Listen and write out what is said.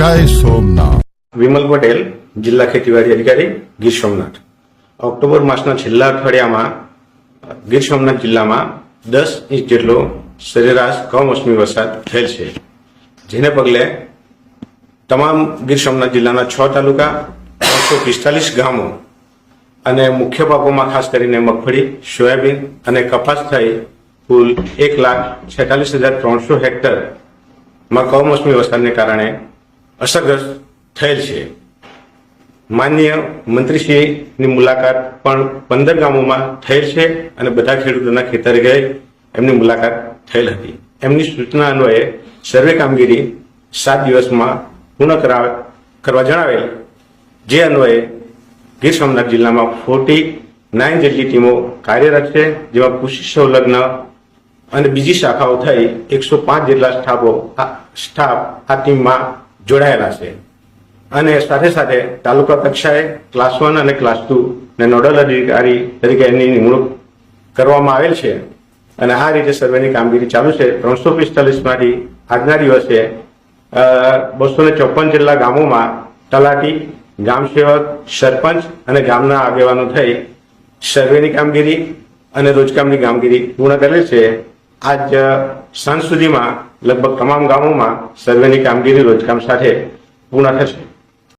જય સોમનાથ. વિમલ પટેલ, જિલ્લા ખેતીવાડી અધિકારી, ગીર સોમનાથ. ઓક્ટોબર માસના છેલ્લા અઠવાડિયામાં, ગીર સોમનાથ જિલ્લામાં દસ ઇંચ જેટલો સરેરાશ કમોસમી વરસાદ થયેલ છે. જેને પગલે તમામ ગીર સોમનાથ જિલ્લાના છ તાલુકા ત્રણસો પિસ્તાલીસ ગામો અને મુખ્ય પાકોમાં ખાસ કરીને મગફળી, સોયાબીન અને કપાસ થઈ કુલ એક લાખ છેતાલીસ હજાર ત્રણસો હેક્ટરમાં કમોસમી વરસાદને કારણે અસરગ્રસ્ત થયેલ છે. માન્ય મંત્રીશ્રીની મુલાકાત પણ પંદર ગામોમાં થયેલ છે અને બધા ખેડૂતોના ખેતરે ગઈ એમની મુલાકાત થયેલ હતી. એમની સૂચના અન્વયે સર્વે કામગીરી સાત દિવસમાં પૂર્ણ કરાવે, કરવા જણાવેલ. જે અન્વયે ગીર સોમનાથ જિલ્લામાં ફોર્ટી નાઇન જેટલી ટીમો કાર્યરત છે, જેમાં કૃષિ સંલગ્ન અને બીજી શાખાઓ થઈ એકસો પાંચ જેટલા સ્ટાફો સ્ટાફ આ ટીમમાં જોડાયેલા છે. અને સાથે સાથે તાલુકા કક્ષાએ ક્લાસ વન અને ક્લાસ ટુ ને નોડલ અધિકારી તરીકે એની નિમણૂક કરવામાં આવેલ છે. અને આ રીતે સર્વેની કામગીરી ચાલુ છે. ત્રણસો પિસ્તાલીસમાંથી આજના દિવસે બસો ને ચોપન જેટલા ગામોમાં તલાટી ગ્રામ સેવક, સરપંચ અને ગામના આગેવાનો થઈ સર્વેની કામગીરી અને રોજકામની કામગીરી પૂર્ણ કરેલ છે. આજ સાંજ સુધીમાં લગભગ તમામ ગામોમાં સર્વેની કામગીરી રોજકામ સાથે પૂર્ણ થશે.